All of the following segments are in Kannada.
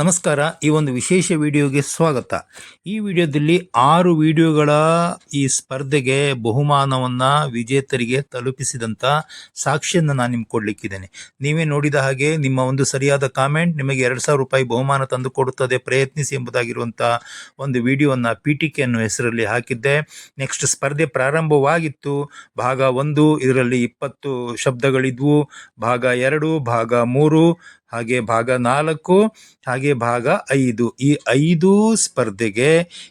ನಮಸ್ಕಾರ. ಈ ಒಂದು ವಿಶೇಷ ವಿಡಿಯೋಗೆ ಸ್ವಾಗತ. ಈ ವಿಡಿಯೋದಲ್ಲಿ ಆರು ವಿಡಿಯೋಗಳ ಈ ಸ್ಪರ್ಧೆಗೆ ಬಹುಮಾನವನ್ನು ವಿಜೇತರಿಗೆ ತಲುಪಿಸಿದಂಥ ಸಾಕ್ಷಿಯನ್ನು ನಾನು ನಿಮ್ಗೆ ಕೊಡಲಿಕ್ಕಿದ್ದೇನೆ. ನೀವೇ ನೋಡಿದ ಹಾಗೆ ನಿಮ್ಮ ಒಂದು ಸರಿಯಾದ ಕಾಮೆಂಟ್ ನಿಮಗೆ ಎರಡು ಸಾವಿರ ರೂಪಾಯಿ ಬಹುಮಾನ ತಂದು ಕೊಡುತ್ತದೆ ಪ್ರಯತ್ನಿಸಿ ಎಂಬುದಾಗಿರುವಂಥ ಒಂದು ವಿಡಿಯೋವನ್ನು ಕೆ ಅನ್ನೋ ಹೆಸರಲ್ಲಿ ಹಾಕಿದ್ದೆ. ನೆಕ್ಸ್ಟ್ ಸ್ಪರ್ಧೆ ಪ್ರಾರಂಭವಾಗಿತ್ತು. ಭಾಗ ಒಂದು, ಇದರಲ್ಲಿ ಇಪ್ಪತ್ತು ಶಬ್ದಗಳಿದ್ವು. ಭಾಗ ಎರಡು, ಭಾಗ ಮೂರು ಹಾಗೆ ಭಾಗ ನಾಲ್ಕು, ಹಾಗೆ ಭಾಗ ಐದು. ಈ ಐದು ಸ್ಪರ್ಧೆಗೆ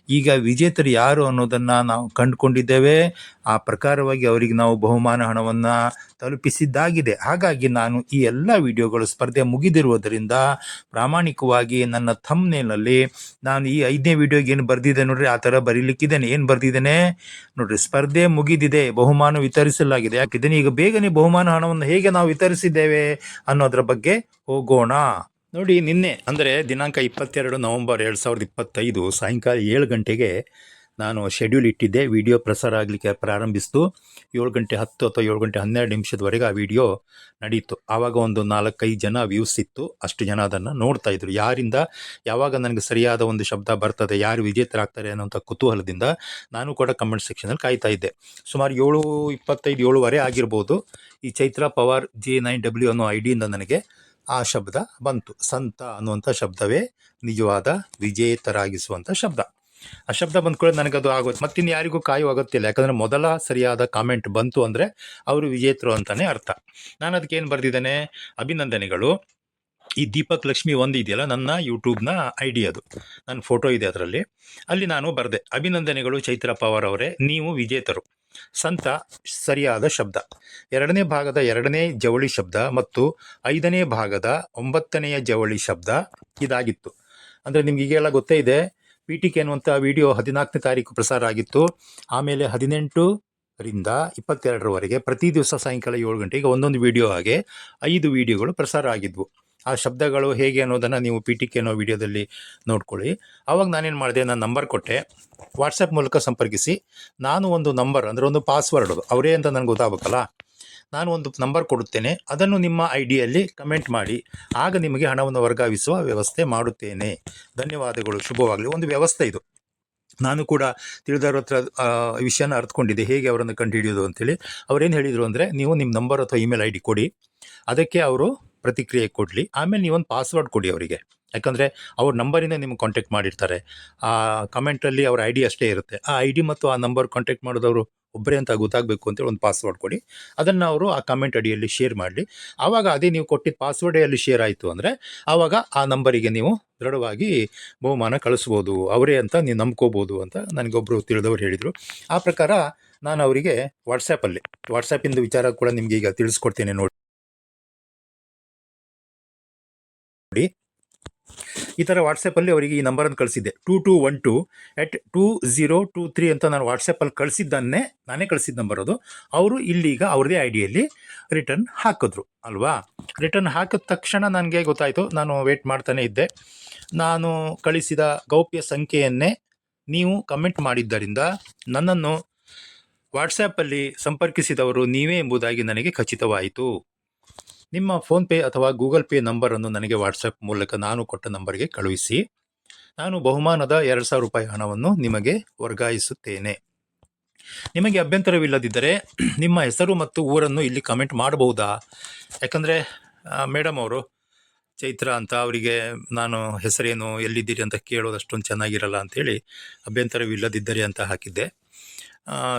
ಈಗ ವಿಜೇತರು ಯಾರು ಅನ್ನೋದನ್ನ ನಾವು ಕಂಡುಕೊಂಡಿದ್ದೇವೆ. ಆ ಪ್ರಕಾರವಾಗಿ ಅವರಿಗೆ ನಾವು ಬಹುಮಾನ ಹಣವನ್ನ ತಲುಪಿಸಿದ್ದಾಗಿದೆ. ಹಾಗಾಗಿ ನಾನು ಈ ಎಲ್ಲ ವಿಡಿಯೋಗಳು ಸ್ಪರ್ಧೆ ಮುಗಿದಿರುವುದರಿಂದ ಪ್ರಾಮಾಣಿಕವಾಗಿ ನನ್ನ ಥಮ್ನೇಲಲ್ಲಿ ನಾನು ಈ ಐದನೇ ವಿಡಿಯೋಗೆ ಏನು ಬರ್ದಿದೆ ನೋಡ್ರಿ, ಆ ಥರ ಬರೀಲಿಕ್ಕಿದ್ದೇನೆ. ಏನು ಬರೆದಿದ್ದೇನೆ? ನೋಡ್ರಿ, ಸ್ಪರ್ಧೆ ಮುಗಿದಿದೆ. ಬಹುಮಾನ ವಿತರಿಸಲಾಗಿದೆ. ಯಾಕಿದ್ದೇನೆ ಈಗ ಬೇಗನೆ ಬಹುಮಾನ ಹಣವನ್ನು ಹೇಗೆ ನಾವು ವಿತರಿಸಿದ್ದೇವೆ ಅನ್ನೋದ್ರ ಬಗ್ಗೆ ಹೋಗೋಣ. ನೋಡಿ ನಿನ್ನೆ. ಅಂದರೆ ದಿನಾಂಕ ಇಪ್ಪತ್ತೆರಡು ನವಂಬರ್ ಎರಡು ಸಾವಿರದ ಇಪ್ಪತ್ತೈದು ಸಾಯಂಕಾಲ ಏಳು ಗಂಟೆಗೆ ನಾನು ಶೆಡ್ಯೂಲ್ ಇಟ್ಟಿದ್ದೆ. ವಿಡಿಯೋ ಪ್ರಸಾರ ಆಗಲಿಕ್ಕೆ ಪ್ರಾರಂಭಿಸಿತು. ಏಳು ಗಂಟೆ ಹತ್ತು ಅಥವಾ ಏಳು ಗಂಟೆ ಹನ್ನೆರಡು ನಿಮಿಷದವರೆಗೆ ಆ ವಿಡಿಯೋ ನಡೀತು. ಆವಾಗ ಒಂದು ನಾಲ್ಕೈದು ಜನ ವ್ಯೂಸ್ ಇತ್ತು. ಅಷ್ಟು ಜನ ಅದನ್ನು ನೋಡ್ತಾ ಇದ್ರು. ಯಾರಿಂದ? ಯಾವಾಗ ನನಗೆ ಸರಿಯಾದ ಒಂದು ಶಬ್ದ ಬರ್ತದೆ? ಯಾರು ವಿಜೇತರಾಗ್ತಾರೆ ಅನ್ನೋಂಥ ಕುತೂಹಲದಿಂದ ನಾನು ಕೂಡ ಕಮೆಂಟ್ ಸೆಕ್ಷನಲ್ಲಿ ಕಾಯ್ತಾ ಇದ್ದೆ. ಸುಮಾರು ಏಳು ಇಪ್ಪತ್ತೈದು ಏಳುವರೆ ಆಗಿರ್ಬೋದು. ಈ Chaitra Pawar G nine W ಅನ್ನೋ ಐ ಡಿಯಿಂದ ನನಗೆ ಆ ಶಬ್ದ ಬಂತು. ಸಂತ ಅನ್ನುವಂಥ ಶಬ್ದವೇ ನಿಜವಾದ ವಿಜೇತರಾಗಿಸುವಂಥ ಶಬ್ದ. ಆ ಶಬ್ದ ಬಂದ ಕೂಡ ನನಗದು ಆಗೋದು ಮತ್ತಿನ್ನು ಯಾರಿಗೂ ಕಾಯುವ ಅಗತ್ಯ ಇಲ್ಲ ಯಾಕಂದರೆ ಮೊದಲ ಸರಿಯಾದ ಕಾಮೆಂಟ್ ಬಂತು ಅಂದರೆ ಅವರು ವಿಜೇತರು ಅಂತಾನೆ ಅರ್ಥ. ನಾನು ಅದಕ್ಕೆ ಏನು ಬರೆದಿದ್ದೇನೆ? ಅಭಿನಂದನೆಗಳು. ಈ ದೀಪಕ್ ಲಕ್ಷ್ಮಿ ಒಂದು ಇದೆಯಲ್ಲ, ನನ್ನ ಯೂಟ್ಯೂಬ್ನ ಐ ಡಿ ಅದು. ನನ್ನ ಫೋಟೋ ಇದೆ ಅದರಲ್ಲಿ. ಅಲ್ಲಿ ನಾನು ಬರೆದೆ. ಅಭಿನಂದನೆಗಳು ಚೈತ್ರ ಪವಾರ್ ಅವರೇ. ನೀವು ವಿಜೇತರು. ಸಂತ ಸರಿಯಾದ ಶಬ್ದ. ಎರಡನೇ ಭಾಗದ ಎರಡನೇ ಜವಳಿ ಶಬ್ದ ಮತ್ತು ಐದನೇ ಭಾಗದ ಒಂಬತ್ತನೆಯ ಜವಳಿ ಶಬ್ದ ಇದಾಗಿತ್ತು. ಅಂದರೆ ನಿಮ್ಗೆ ಈಗೆಲ್ಲ ಗೊತ್ತೇ ಇದೆ ಪಿ ಟಿ ಕೆ ಅನ್ನುವಂಥ ವಿಡಿಯೋ ಹದಿನಾಲ್ಕನೇ ತಾರೀಕು ಪ್ರಸಾರ ಆಗಿತ್ತು. ಆಮೇಲೆ ಹದಿನೆಂಟು ರಿಂದ ಇಪ್ಪತ್ತೆರಡರವರೆಗೆ ಪ್ರತಿ ದಿವಸ ಸಾಯಂಕಾಲ ಏಳು ಗಂಟೆಗೆ ಒಂದೊಂದು ವಿಡಿಯೋ ಹಾಗೆ ಐದು ವಿಡಿಯೋಗಳು ಪ್ರಸಾರ ಆಗಿದ್ವು. ಆ ಶಬ್ದಗಳು ಹೇಗೆ ಅನ್ನೋದನ್ನು ನೀವು ಪಿ ಟಿ ಕೆ ಅನ್ನೋ ವಿಡಿಯೋದಲ್ಲಿ ನೋಡ್ಕೊಳ್ಳಿ. ಆವಾಗ ನಾನೇನು ಮಾಡಿದೆ, ನಾನು ನಂಬರ್ ಕೊಟ್ಟೆ. ವಾಟ್ಸಪ್ ಮೂಲಕ ಸಂಪರ್ಕಿಸಿ. ನಾನು ಒಂದು ನಂಬರ್ ಅಂದರೆ ಒಂದು ಪಾಸ್ವರ್ಡ್ ಅವರೇ ಅಂತ ನನಗೆ ಗೊತ್ತಾಗಬೇಕಲ್ಲ? ನಾನು ಒಂದು ನಂಬರ್ ಕೊಡುತ್ತೇನೆ. ಅದನ್ನು ನಿಮ್ಮ ಐ ಡಿಯಲ್ಲಿ ಕಮೆಂಟ್ ಮಾಡಿ. ಆಗ ನಿಮಗೆ ಹಣವನ್ನು ವರ್ಗಾಯಿಸುವ ವ್ಯವಸ್ಥೆ ಮಾಡುತ್ತೇನೆ. ಧನ್ಯವಾದಗಳು. ಶುಭವಾಗಲಿ. ಒಂದು ವ್ಯವಸ್ಥೆ ಇದು. ನಾನು ಕೂಡ ತಿಳಿದವ್ರ ಹತ್ರ ವಿಷಯನ ಅರ್ಥಕೊಂಡಿದ್ದೆ ಹೇಗೆ ಅವರನ್ನು ಕಂಡುಹಿಡಿಯೋದು ಅಂತೇಳಿ. ಅವರೇನು ಹೇಳಿದರು ಅಂದರೆ, ನೀವು ನಿಮ್ಮ ನಂಬರ್ ಅಥವಾ ಇಮೇಲ್ ಐ ಕೊಡಿ. ಅದಕ್ಕೆ ಅವರು ಪ್ರತಿಕ್ರಿಯೆ ಕೊಡಲಿ. ಆಮೇಲೆ ನೀವೊಂದು ಪಾಸ್ವರ್ಡ್ ಕೊಡಿ ಅವರಿಗೆ. ಯಾಕಂದರೆ ಅವ್ರ ನಂಬರಿಂದ ನಿಮ್ಗೆ ಕಾಂಟ್ಯಾಕ್ಟ್ ಮಾಡಿರ್ತಾರೆ. ಆ ಕಮೆಂಟಲ್ಲಿ ಅವ್ರ ಐ ಡಿ ಅಷ್ಟೇ ಇರುತ್ತೆ. ಆ ಐ ಡಿ ಮತ್ತು ಆ ನಂಬರ್ ಕಾಂಟ್ಯಾಕ್ಟ್ ಮಾಡೋದವರು ಒಬ್ಬರೇ ಅಂತ ಗೊತ್ತಾಗಬೇಕು ಅಂತೇಳಿ ಒಂದು ಪಾಸ್ವರ್ಡ್ ಕೊಡಿ. ಅದನ್ನು ಅವರು ಆ ಕಮೆಂಟ್ ಅಡಿಯಲ್ಲಿ ಶೇರ್ ಮಾಡಲಿ. ಆವಾಗ ಅದೇ ನೀವು ಕೊಟ್ಟಿದ್ದ ಪಾಸ್ವರ್ಡೇ ಅಲ್ಲಿ ಶೇರ್ ಆಯಿತು ಅಂದರೆ ಆವಾಗ ಆ ನಂಬರಿಗೆ ನೀವು ದೃಢವಾಗಿ ಬಹುಮಾನ ಕಳಿಸ್ಬೋದು. ಅವರೇ ಅಂತ ನೀವು ನಂಬ್ಕೋಬೋದು ಅಂತ ನನಗೊಬ್ಬರು ತಿಳಿದವರು ಹೇಳಿದರು. ಆ ಪ್ರಕಾರ ನಾನು ಅವರಿಗೆ ವಾಟ್ಸಪ್ಪಲ್ಲಿ ವಾಟ್ಸಪ್ಪಿಂದ ವಿಚಾರ ಕೂಡ ನಿಮಗೆ ಈಗ ತಿಳಿಸ್ಕೊಡ್ತೇನೆ ನೋಡಿ. ಈ ಥರ ವಾಟ್ಸಪ್ಪಲ್ಲಿ ಅವರಿಗೆ ಈ ನಂಬರನ್ನು ಕಳಿಸಿದ್ದೆ. Two two one two eight two zero two three ಅಂತ ನಾನು ವಾಟ್ಸಪ್ಪಲ್ಲಿ ಕಳಿಸಿದ್ದನ್ನೇ ನಾನೇ ಕಳಿಸಿದ ನಂಬರ್ ಅದು. ಅವರು ಇಲ್ಲಿಗ ಅವ್ರದೇ ಐ ಡಿಯಲ್ಲಿ ರಿಟರ್ನ್ ಹಾಕಿದ್ರು, ಅಲ್ವಾ? ರಿಟರ್ನ್ ಹಾಕಿದ ತಕ್ಷಣ ನನಗೆ ಗೊತ್ತಾಯಿತು, ನಾನು ವೇಟ್ ಮಾಡ್ತಾನೆ ಇದ್ದೆ. ನಾನು ಕಳಿಸಿದ ಗೌಪ್ಯ ಸಂಖ್ಯೆಯನ್ನೇ ನೀವು ಕಮೆಂಟ್ ಮಾಡಿದ್ದರಿಂದ ನನ್ನನ್ನು ವಾಟ್ಸಪ್ಪಲ್ಲಿ ಸಂಪರ್ಕಿಸಿದವರು ನೀವೇ ಎಂಬುದಾಗಿ ನನಗೆ ಖಚಿತವಾಯಿತು. ನಿಮ್ಮ ಫೋನ್ಪೇ ಅಥವಾ ಗೂಗಲ್ ಪೇ ನಂಬರನ್ನು ನನಗೆ ವಾಟ್ಸಪ್ ಮೂಲಕ ನಾನು ಕೊಟ್ಟ ನಂಬರ್ಗೆ ಕಳುಹಿಸಿ. ನಾನು ಬಹುಮಾನದ ಎರಡು ಸಾವಿರ ರೂಪಾಯಿ ಹಣವನ್ನು ನಿಮಗೆ ವರ್ಗಾಯಿಸುತ್ತೇನೆ. ನಿಮಗೆ ಅಭ್ಯಂತರವಿಲ್ಲದಿದ್ದರೆ ನಿಮ್ಮ ಹೆಸರು ಮತ್ತು ಊರನ್ನು ಇಲ್ಲಿ ಕಮೆಂಟ್ ಮಾಡಬಹುದಾ? ಯಾಕಂದರೆ ಮೇಡಮ್ ಅವರು ಚೈತ್ರ ಅಂತ ಅವರಿಗೆ ನಾನು ಹೆಸರೇನು, ಎಲ್ಲಿದ್ದೀರಿ ಅಂತ ಕೇಳೋದು ಅಷ್ಟೊಂದು ಚೆನ್ನಾಗಿರಲ್ಲ ಅಂಥೇಳಿ ಅಭ್ಯಂತರವಿಲ್ಲದಿದ್ದರೆ ಅಂತ ಹಾಕಿದ್ದೆ.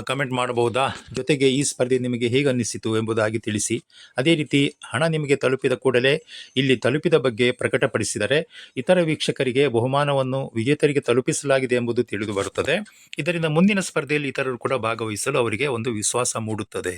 ಕಮೆಂಟ್ ಮಾಡಬಹುದಾ? ಜೊತೆಗೆ ಈ ಸ್ಪರ್ಧೆ ನಿಮಗೆ ಹೇಗೆ ಅನ್ನಿಸಿತು ಎಂಬುದಾಗಿ ತಿಳಿಸಿ. ಅದೇ ರೀತಿ ಹಣ ನಿಮಗೆ ತಲುಪಿದ ಕೂಡಲೇ ಇಲ್ಲಿ ತಲುಪಿದ ಬಗ್ಗೆ ಪ್ರಕಟಪಡಿಸಿದರೆ ಇತರ ವೀಕ್ಷಕರಿಗೆ ಬಹುಮಾನವನ್ನು ವಿಜೇತರಿಗೆ ತಲುಪಿಸಲಾಗಿದೆ ಎಂಬುದು ತಿಳಿದು ಬರುತ್ತದೆ. ಇದರಿಂದ ಮುಂದಿನ ಸ್ಪರ್ಧೆಯಲ್ಲಿ ಇತರರು ಕೂಡ ಭಾಗವಹಿಸಲು ಅವರಿಗೆ ಒಂದು ವಿಶ್ವಾಸ ಮೂಡುತ್ತದೆ.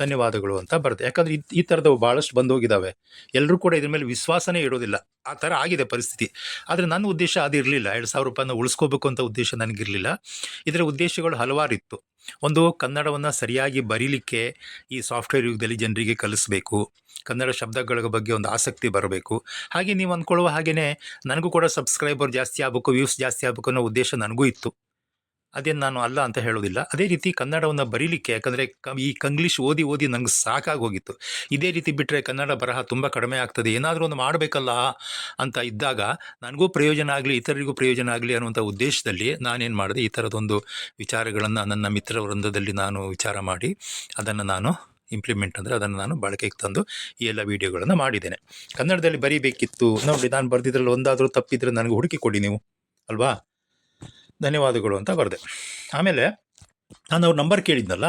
ಧನ್ಯವಾದಗಳು ಅಂತ ಬರುತ್ತೆ ಯಾಕಂದ್ರೆ ಈ- ಥರದವು ಭಾಳಷ್ಟು ಬಂದೋಗಿದ್ದಾವೆ ಎಲ್ಲರೂ ಕೂಡ ಇದ್ರ ಮೇಲೆ ವಿಶ್ವಾಸನೇ ಇಡೋದಿಲ್ಲ. ಆ ಥರ ಆಗಿದೆ ಪರಿಸ್ಥಿತಿ. ಆದರೆ ನನ್ನ ಉದ್ದೇಶ ಅದಿರಲಿಲ್ಲ. ಎರಡು ಸಾವಿರ ರೂಪಾಯಿನ ಉಳಿಸ್ಕೋಬೇಕು ಅಂತ ಉದ್ದೇಶ ನನಗಿರಲಿಲ್ಲ. ಇದರ ಉದ್ದೇಶಗಳು ಹಲವಾರಿತ್ತು. ಒಂದು, ಕನ್ನಡವನ್ನು ಸರಿಯಾಗಿ ಬರೀಲಿಕ್ಕೆ ಈ ಸಾಫ್ಟ್ವೇರ್ ಯುಗದಲ್ಲಿ ಜನರಿಗೆ ಕಲಿಸ್ಬೇಕು. ಕನ್ನಡ ಶಬ್ದಗಳ ಬಗ್ಗೆ ಒಂದು ಆಸಕ್ತಿ ಬರಬೇಕು. ಹಾಗೆ ನೀವು ಅಂದ್ಕೊಳ್ಳುವ ಹಾಗೆಯೇ ನನಗೂ ಕೂಡ ಸಬ್ಸ್ಕ್ರೈಬರ್ ಜಾಸ್ತಿ ಆಗಬೇಕು, ವ್ಯೂಸ್ ಜಾಸ್ತಿ ಆಗಬೇಕು ಅನ್ನೋ ಉದ್ದೇಶ ನನಗೂ ಇತ್ತು. ಅದೇನು ನಾನು ಅಲ್ಲ ಅಂತ ಹೇಳೋದಿಲ್ಲ ಅದೇ ರೀತಿ ಕನ್ನಡವನ್ನು ಬರೀಲಿಕ್ಕೆ, ಯಾಕಂದರೆ ಈ ಕಂಗ್ಲೀಷ್ ಓದಿ ಓದಿ ನಂಗೆ ಸಾಕಾಗಿ ಹೋಗಿತ್ತು ಇದೇ ರೀತಿ ಬಿಟ್ಟರೆ ಕನ್ನಡ ಬರಹ ತುಂಬ ಕಡಿಮೆ ಆಗ್ತದೆ. ಏನಾದರೂ ಒಂದು ಮಾಡಬೇಕಲ್ಲ ಅಂತ ಇದ್ದಾಗ ನನಗೂ ಪ್ರಯೋಜನ ಆಗಲಿ, ಇತರರಿಗೂ ಪ್ರಯೋಜನ ಆಗಲಿ ಅನ್ನುವಂಥ ಉದ್ದೇಶದಲ್ಲಿ ನಾನೇನು ಮಾಡಿದೆ. ಈ ಥರದೊಂದು ವಿಚಾರಗಳನ್ನು ನನ್ನ ಮಿತ್ರ ವೃಂದದಲ್ಲಿ ನಾನು ವಿಚಾರ ಮಾಡಿ, ಅದನ್ನು ನಾನು ಇಂಪ್ಲಿಮೆಂಟ್ ಅಂದರೆ ಅದನ್ನು ನಾನು ಬಳಕೆಗೆ ತಂದು ಈ ಎಲ್ಲ ವೀಡಿಯೋಗಳನ್ನು ಮಾಡಿದ್ದೇನೆ. ಕನ್ನಡದಲ್ಲಿ ಬರೀಬೇಕಿತ್ತು. ನೋಡಿ ನಾನು ಬರೆದಿದ್ರಲ್ಲಿ ಒಂದಾದರೂ ತಪ್ಪಿದ್ರೆ ನನಗೆ ಹುಡುಕಿ ಕೊಡಿ ನೀವು. ಅಲ್ವಾ? ಧನ್ಯವಾದಗಳು ಅಂತ ಬರೆದೆ. ಆಮೇಲೆ ನಾನು ಅವ್ರ ನಂಬರ್ ಕೇಳಿದ್ನಲ್ಲ,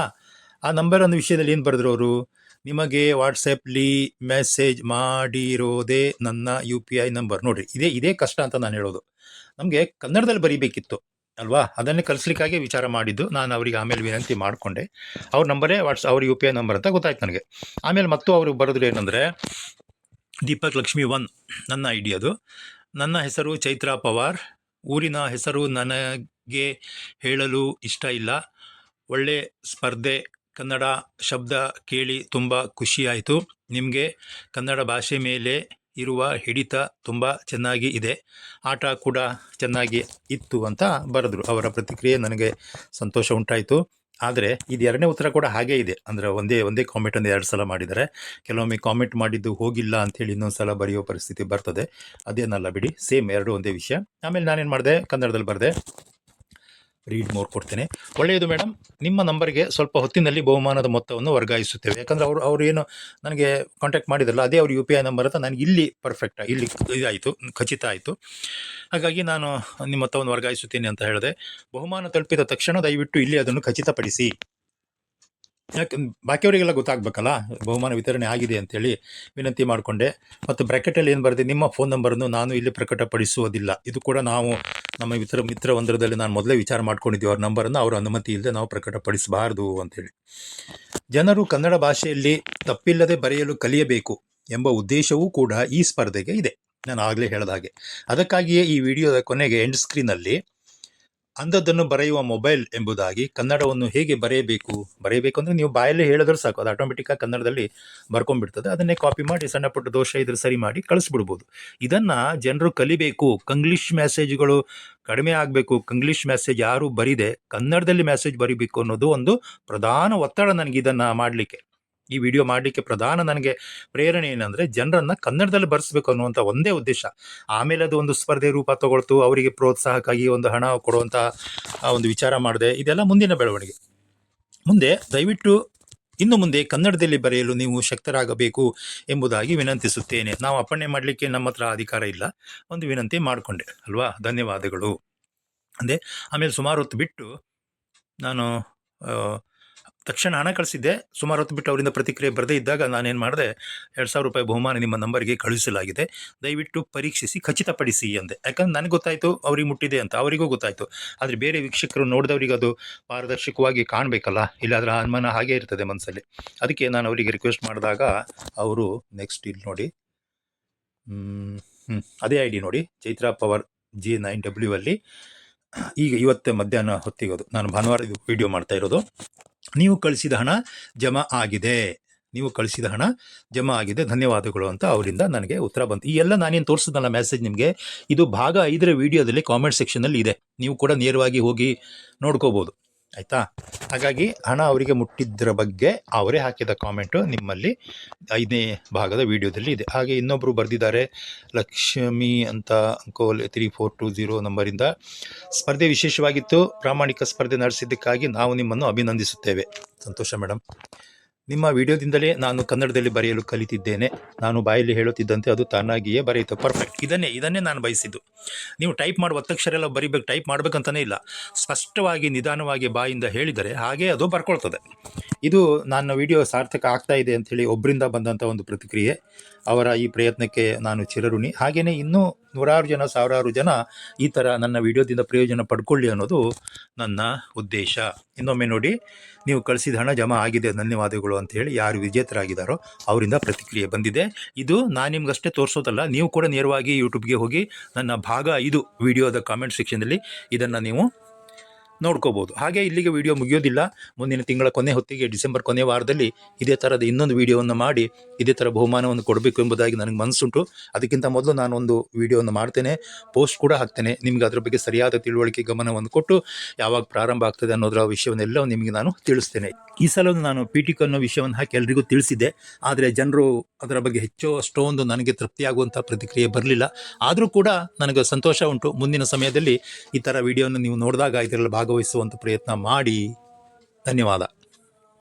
ಆ ನಂಬರ್ ಅನ್ನೋ ವಿಷಯದಲ್ಲಿ ಏನು ಬರೆದ್ರು ಅವರು? ನಿಮಗೆ ವಾಟ್ಸಪ್ಲಿ ಮೆಸೇಜ್ ಮಾಡಿರೋದೇ ನನ್ನ ಯು ಪಿ ಐ ನಂಬರ್. ನೋಡಿರಿ, ಇದೇ ಇದೇ ಕಷ್ಟ ಅಂತ ನಾನು ಹೇಳೋದು. ನಮಗೆ ಕನ್ನಡದಲ್ಲಿ ಬರೀಬೇಕಿತ್ತು, ಅಲ್ವಾ? ಅದನ್ನೇ ಕಲಿಸ್ಲಿಕ್ಕಾಗಿ ವಿಚಾರ ಮಾಡಿದ್ದು ನಾನು ಅವರಿಗೆ ಆಮೇಲೆ ವಿನಂತಿ ಮಾಡಿಕೊಂಡೆ. ಅವ್ರ ನಂಬರೇ ವಾಟ್ಸ್, ಅವ್ರ ಯು ಪಿ ಐ ನಂಬರ್ ಅಂತ ಗೊತ್ತಾಯ್ತು ನನಗೆ. ಆಮೇಲೆ ಮತ್ತು ಅವರು ಬರೆದ್ರು ಏನಂದರೆ, ದೀಪಕ್ ಲಕ್ಷ್ಮಿ ಒನ್, ನನ್ನ ಐಡಿ ಅದು. ನನ್ನ ಹೆಸರು ಚೈತ್ರಾ ಪವಾರ್. ಊರಿನ ಹೆಸರು ನನಗೆ ಹೇಳಲು ಇಷ್ಟ ಇಲ್ಲ. ಒಳ್ಳೆ ಸ್ಪರ್ಧೆ, ಕನ್ನಡ ಶಬ್ದ ಕೇಳಿ ತುಂಬ ಖುಷಿಯಾಯಿತು. ನಿಮಗೆ ಕನ್ನಡ ಭಾಷೆ ಮೇಲೆ ಇರುವ ಹಿಡಿತ ತುಂಬ ಚೆನ್ನಾಗಿ ಇದೆ. ಆಟ ಕೂಡ ಚೆನ್ನಾಗಿ ಇತ್ತು ಅಂತ ಬರೆದ್ರು. ಅವರ ಪ್ರತಿಕ್ರಿಯೆ ನನಗೆ ಸಂತೋಷ ಉಂಟಾಯಿತು. ಆದರೆ ಇದು ಎರಡನೇ ಉತ್ತರ ಕೂಡ ಹಾಗೇ ಇದೆ. ಅಂದರೆ ಒಂದೇ ಒಂದೇ ಕಾಮೆಂಟ್ ಒಂದು ಎರಡು ಸಲ ಮಾಡಿದ್ದಾರೆ ಕೆಲವೊಮ್ಮೆ ಕಾಮೆಂಟ್ ಮಾಡಿದ್ದು ಹೋಗಿಲ್ಲ ಅಂಥೇಳಿ ಇನ್ನೊಂದು ಸಲ ಬರೆಯೋ ಪರಿಸ್ಥಿತಿ ಬರ್ತದೆ. ಅದೇನಲ್ಲ ಬಿಡಿ ಸೇಮ್ ಎರಡು ಒಂದೇ ವಿಷಯ. ಆಮೇಲೆ ನಾನೇನು ಮಾಡಿದೆ? ಕನ್ನಡದಲ್ಲಿ ಬರೆದೆ. ರೀಡ್ ಮೋರ್ ಕೊಡ್ತೇನೆ. ಒಳ್ಳೆಯದು ಮೇಡಮ್ ನಿಮ್ಮ ನಂಬರ್ಗೆ ಸ್ವಲ್ಪ ಹೊತ್ತಿನಲ್ಲಿ ಬಹುಮಾನದ ಮೊತ್ತವನ್ನು ವರ್ಗಾಯಿಸುತ್ತೇವೆ. ಯಾಕಂದರೆ ಅವರು ಅವರು ಏನು ನನಗೆ ಕಾಂಟ್ಯಾಕ್ಟ್ ಮಾಡಿದ್ರಲ್ಲ, ಅದೇ ಅವ್ರ ಯು ಪಿ ಐ ನಂಬರ್ ಅಂತ ನನಗೆ ಇಲ್ಲಿ ಪರ್ಫೆಕ್ಟ್ ಇಲ್ಲಿ ಇದಾಯಿತು, ಖಚಿತ ಆಯಿತು. ಹಾಗಾಗಿ ನಾನು ನಿಮ್ಮ ಮೊತ್ತವನ್ನು ವರ್ಗಾಯಿಸುತ್ತೇನೆ ಅಂತ ಹೇಳಿದೆ. ಬಹುಮಾನ ತಲುಪಿದ ತಕ್ಷಣ ದಯವಿಟ್ಟು ಇಲ್ಲಿ ಅದನ್ನು ಖಚಿತಪಡಿಸಿ. ಯಾಕೆ, ಬಾಕಿಯವರಿಗೆಲ್ಲ ಗೊತ್ತಾಗಬೇಕಲ್ಲ? ಬಹುಮಾನ ವಿತರಣೆ ಆಗಿದೆ ಅಂತೇಳಿ ವಿನಂತಿ ಮಾಡಿಕೊಂಡೆ. ಮತ್ತು ಬ್ರ್ಯಾಕೆಟಲ್ಲಿ ಏನು ಬರೆದೆ, ನಿಮ್ಮ ಫೋನ್ ನಂಬರನ್ನು ನಾನು ಇಲ್ಲಿ ಪ್ರಕಟಪಡಿಸುವುದಿಲ್ಲ. ಇದು ಕೂಡ ನಾವು ನಮ್ಮ ಮಿತ್ರ ಮಿತ್ರ ಒಂದರದಲ್ಲಿ ನಾನು ಮೊದಲೇ ವಿಚಾರ ಮಾಡ್ಕೊಂಡಿದ್ದೀವಿ ಅವ್ರ ನಂಬರನ್ನು ಅವರ ಅನುಮತಿ ಇಲ್ಲದೆ ನಾವು ಪ್ರಕಟಪಡಿಸಬಾರ್ದು ಅಂತೇಳಿ. ಜನರು ಕನ್ನಡ ಭಾಷೆಯಲ್ಲಿ ತಪ್ಪಿಲ್ಲದೆ ಬರೆಯಲು ಕಲಿಯಬೇಕು ಎಂಬ ಉದ್ದೇಶವೂ ಕೂಡ ಈ ಸ್ಪರ್ಧೆಗೆ ಇದೆ. ನಾನು ಆಗಲೇ ಹೇಳಿದ ಹಾಗೆ. ಅದಕ್ಕಾಗಿಯೇ ಈ ವಿಡಿಯೋದ ಕೊನೆಗೆ ಎಂಡ್ ಸ್ಕ್ರೀನಲ್ಲಿ ಅಂದದ್ದನ್ನು ಬರೆಯುವ ಮೊಬೈಲ್ ಎಂಬುದಾಗಿ ಕನ್ನಡವನ್ನು ಹೇಗೆ ಬರೆಯಬೇಕು? ಬರೆಯಬೇಕು ಅಂದರೆ ನೀವು ಬಾಯಲ್ಲಿ ಹೇಳಿದ್ರೆ ಸಾಕು. ಅದು ಆಟೋಮೆಟಿಕ್ಕಾಗಿ ಕನ್ನಡದಲ್ಲಿ ಬರ್ಕೊಂಡ್ಬಿಡ್ತದೆ. ಅದನ್ನೇ ಕಾಪಿ ಮಾಡಿ ಸಣ್ಣ ಪುಟ್ಟ ದೋಷ ಇದ್ರೆ ಸರಿ ಮಾಡಿ ಕಳಿಸ್ಬಿಡ್ಬೋದು. ಇದನ್ನು ಜನರು ಕಲಿಬೇಕು. ಕಂಗ್ಲೀಷ್ ಮೆಸೇಜ್ಗಳು ಕಡಿಮೆ ಆಗಬೇಕು. ಕಂಗ್ಲೀಷ್ ಮೆಸೇಜ್ ಯಾರು ಬರೀದೆ, ಕನ್ನಡದಲ್ಲಿ ಮೆಸೇಜ್ ಬರಿಬೇಕು ಅನ್ನೋದು ಒಂದು ಪ್ರಧಾನ ಒತ್ತಡ ನನಗೆ ಇದನ್ನು ಮಾಡಲಿಕ್ಕೆ. ಈ ವಿಡಿಯೋ ಮಾಡಲಿಕ್ಕೆ ಪ್ರಧಾನ ನನಗೆ ಪ್ರೇರಣೆ ಏನಂದರೆ ಜನರನ್ನು ಕನ್ನಡದಲ್ಲಿ ಬರೆಸಬೇಕು ಅನ್ನುವಂಥ ಒಂದೇ ಉದ್ದೇಶ. ಆಮೇಲೆ ಅದು ಒಂದು ಸ್ಪರ್ಧೆ ರೂಪ ತಗೊಳ್ತು, ಅವರಿಗೆ ಪ್ರೋತ್ಸಾಹಕ್ಕಾಗಿ ಒಂದು ಹಣ ಕೊಡುವಂಥ ಒಂದು ವಿಚಾರ ಮಾಡಿದೆ, ಇದೆಲ್ಲ ಮುಂದಿನ ಬೆಳವಣಿಗೆ. ಮುಂದೆ ದಯವಿಟ್ಟು ಇನ್ನು ಮುಂದೆ ಕನ್ನಡದಲ್ಲಿ ಬರೆಯಲು ನೀವು ಶಕ್ತರಾಗಬೇಕು ಎಂಬುದಾಗಿ ವಿನಂತಿಸುತ್ತೇನೆ. ನಾವು ಅಪ್ಪಣೆ ಮಾಡಲಿಕ್ಕೆ ನಮ್ಮ ಹತ್ರ ಅಧಿಕಾರ ಇಲ್ಲ. ಒಂದು ವಿನಂತಿ ಮಾಡಿಕೊಂಡೆ, ಅಲ್ವಾ? ಧನ್ಯವಾದಗಳು. ಅಂದೆ, ಆಮೇಲೆ ಸುಮಾರು ಹೊತ್ತು ಬಿಟ್ಟು ನಾನು ತಕ್ಷಣ ಹಣ ಕಳಿಸಿದ್ದೆ. ಸುಮಾರು ಹೊತ್ತು ಬಿಟ್ಟು ಅವರಿಂದ ಪ್ರತಿಕ್ರಿಯೆ ಬರದೇ ಇದ್ದಾಗ ನಾನೇನು ಮಾಡಿದೆ ಎರಡು ಸಾವಿರ ರೂಪಾಯಿ ಬಹುಮಾನ ನಿಮ್ಮ ನಂಬರ್ಗೆ ಕಳುಹಿಸಲಾಗಿದೆ. ದಯವಿಟ್ಟು ಪರೀಕ್ಷಿಸಿ ಖಚಿತಪಡಿಸಿ ಅಂದೆ. ಯಾಕಂದ್ರೆ ನನಗೆ ಗೊತ್ತಾಯಿತು ಅವ್ರಿಗೆ ಮುಟ್ಟಿದೆ ಅಂತ ಅವರಿಗೂ ಗೊತ್ತಾಯಿತು. ಆದರೆ ಬೇರೆ ವೀಕ್ಷಕರು ನೋಡಿದವರಿಗೆ ಅದು ಪಾರದರ್ಶಕವಾಗಿ ಕಾಣಬೇಕಲ್ಲ ಇಲ್ಲಾದ್ರೆ ಅನುಮಾನ ಹಾಗೇ ಇರ್ತದೆ ಮನಸ್ಸಲ್ಲಿ ಅದಕ್ಕೆ ನಾನು ಅವರಿಗೆ ರಿಕ್ವೆಸ್ಟ್ ಮಾಡಿದಾಗ ಅವರು ನೆಕ್ಸ್ಟ್ ಇಲ್ಲಿ ನೋಡಿ ಹ್ಮ್, ಅದೇ ಐ ಡಿ ನೋಡಿ Chaitra Pawar G nine W ಅಲ್ಲಿ. ಈಗ ಇವತ್ತೇ ಮಧ್ಯಾಹ್ನ ಹೊತ್ತಿಗೋದು ನಾನು ಭಾನುವಾರ ಇದು ವಿಡಿಯೋ ಮಾಡ್ತಾ ಇರೋದು. ನೀವು ಕಳಿಸಿದ ಹಣ ಜಮಾ ಆಗಿದೆ. ನೀವು ಕಳಿಸಿದ ಹಣ ಜಮಾ ಆಗಿದೆ. ಧನ್ಯವಾದಗಳು ಅಂತ ಅವರಿಂದ ನನಗೆ ಉತ್ತರ ಬಂತು. ಈ ಎಲ್ಲ ನಾನೇನು ತೋರಿಸಿದ್ನಲ್ಲ ಮೆಸೇಜ್ ನಿಮಗೆ, ಇದು ಭಾಗ ಐದರ ವಿಡಿಯೋದಲ್ಲಿ ಕಾಮೆಂಟ್ ಸೆಕ್ಷನಲ್ಲಿ ಇದೆ. ನೀವು ಕೂಡ ನೇರವಾಗಿ ಹೋಗಿ ನೋಡ್ಕೋಬೋದು. ಆಯಿತಾ? ಹಾಗಾಗಿ ಹಣ ಅವರಿಗೆ ಮುಟ್ಟಿದ್ದರ ಬಗ್ಗೆ ಅವರೇ ಹಾಕಿದ ಕಾಮೆಂಟು ನಿಮ್ಮಲ್ಲಿ ಐದನೇ ಭಾಗದ ವಿಡಿಯೋದಲ್ಲಿ ಇದೆ. ಹಾಗೆ ಇನ್ನೊಬ್ಬರು ಬರೆದಿದ್ದಾರೆ, ಲಕ್ಷ್ಮಿ ಅಂತ Ankol three four two zero ನಂಬರಿಂದ. ಸ್ಪರ್ಧೆ ವಿಶೇಷವಾಗಿತ್ತು. ಪ್ರಾಮಾಣಿಕ ಸ್ಪರ್ಧೆ ನಡೆಸಿದ್ದಕ್ಕಾಗಿ ನಾವು ನಿಮ್ಮನ್ನು ಅಭಿನಂದಿಸುತ್ತೇವೆ. ಸಂತೋಷ ಮೇಡಮ್ ನಿಮ್ಮ ವಿಡಿಯೋದಿಂದಲೇ ನಾನು ಕನ್ನಡದಲ್ಲಿ ಬರೆಯಲು ಕಲಿತಿದ್ದೇನೆ. ನಾನು ಬಾಯಲ್ಲಿ ಹೇಳುತ್ತಿದ್ದಂತೆ ಅದು ತಾನಾಗಿಯೇ ಬರೆಯಿತು. ಪರ್ಫೆಕ್ಟ್ ಇದನ್ನೇ ಇದನ್ನೇ ನಾನು ಬಯಸಿದ್ದು. ನೀವು ಟೈಪ್ ಮಾಡುವ ಒತ್ತಕ್ಷರ ಎಲ್ಲ ಬರಿಬೇಕು, ಟೈಪ್ ಮಾಡಬೇಕಂತಲೇ ಇಲ್ಲ. ಸ್ಪಷ್ಟವಾಗಿ, ನಿಧಾನವಾಗಿ ಬಾಯಿಂದ ಹೇಳಿದರೆ ಹಾಗೆ ಅದು ಬರ್ಕೊಳ್ತದೆ. ಇದು ನನ್ನ ವಿಡಿಯೋ ಸಾರ್ಥಕ ಆಗ್ತಾ ಇದೆ ಅಂಥೇಳಿ ಒಬ್ಬರಿಂದ ಬಂದಂಥ ಒಂದು ಪ್ರತಿಕ್ರಿಯೆ. ಅವರ ಈ ಪ್ರಯತ್ನಕ್ಕೆ ನಾನು ಚಿರಋಣಿ. ಹಾಗೆಯೇ ಇನ್ನೂ ನೂರಾರು ಜನ, ಸಾವಿರಾರು ಜನ ಈ ಥರ ನನ್ನ ವಿಡಿಯೋದಿಂದ ಪ್ರಯೋಜನ ಪಡ್ಕೊಳ್ಳಿ ಅನ್ನೋದು ನನ್ನ ಉದ್ದೇಶ. ಇನ್ನೊಮ್ಮೆ ನೋಡಿ, ನೀವು ಕಳಿಸಿದ ಹಣ ಜಮಾ ಆಗಿದೆ, ಧನ್ಯವಾದಗಳು ಅಂತ ಹೇಳಿ ಯಾರು ವಿಜೇತರಾಗಿದ್ದಾರೋ ಅವರಿಂದ ಪ್ರತಿಕ್ರಿಯೆ ಬಂದಿದೆ. ಇದು ನಾನು ನಿಮ್ಗಷ್ಟೇ ತೋರಿಸೋದಲ್ಲ, ನೀವು ಕೂಡ ನೇರವಾಗಿ ಯೂಟ್ಯೂಬ್ಗೆ ಹೋಗಿ ನನ್ನ ಭಾಗ ಇದು ವಿಡಿಯೋದ ಕಾಮೆಂಟ್ ಸೆಕ್ಷನಲ್ಲಿ ಇದನ್ನು ನೀವು ನೋಡ್ಕೋಬಹುದು ಹಾಗೆ ಇಲ್ಲಿಗೆ ವಿಡಿಯೋ ಮುಗಿಯೋದಿಲ್ಲ. ಮುಂದಿನ ತಿಂಗಳ ಕೊನೆ ಹೊತ್ತಿಗೆ, ಡಿಸೆಂಬರ್ ಕೊನೆ ವಾರದಲ್ಲಿ ಇದೇ ಥರದ ಇನ್ನೊಂದು ವಿಡಿಯೋವನ್ನು ಮಾಡಿ, ಇದೇ ಥರ ಬಹುಮಾನವನ್ನು ಕೊಡಬೇಕು ಎಂಬುದಾಗಿ ನನಗೆ ಮನಸ್ಸುಂಟು. ಅದಕ್ಕಿಂತ ಮೊದಲು ನಾನು ಒಂದು ವಿಡಿಯೋವನ್ನು ಮಾಡ್ತೇನೆ. ಪೋಸ್ಟ್ ಕೂಡ ಹಾಕ್ತೇನೆ. ನಿಮಗೆ ಅದರ ಬಗ್ಗೆ ಸರಿಯಾದ ತಿಳುವಳಿಕೆ, ಗಮನವನ್ನು ಕೊಟ್ಟು, ಯಾವಾಗ ಪ್ರಾರಂಭ ಆಗ್ತದೆ ಅನ್ನೋದರ ವಿಷಯವನ್ನೆಲ್ಲ ನಿಮಗೆ ನಾನು ತಿಳಿಸ್ತೇನೆ. ಈ ಸಲ ನಾನು ಪಿ ಟಿ ಅನ್ನೋ ವಿಷಯವನ್ನು ಹಾಕಿ ಎಲ್ರಿಗೂ ತಿಳಿಸಿದ್ದೆ. ಆದರೆ ಜನರು ಅದರ ಬಗ್ಗೆ ಹೆಚ್ಚು ಅಷ್ಟೊಂದು ನನಗೆ ತೃಪ್ತಿಯಾಗುವಂಥ ಪ್ರತಿಕ್ರಿಯೆ ಬರಲಿಲ್ಲ. ಆದರೂ ಕೂಡ ನನಗೆ ಸಂತೋಷ ಉಂಟು. ಮುಂದಿನ ಸಮಯದಲ್ಲಿ ಈ ಥರ ವಿಡಿಯೋನ ನೀವು ನೋಡಿದಾಗ ಇದರಲ್ಲಿ ಭಾಗವಹಿಸುವಂಥ ಪ್ರಯತ್ನ ಮಾಡಿ. ಧನ್ಯವಾದ.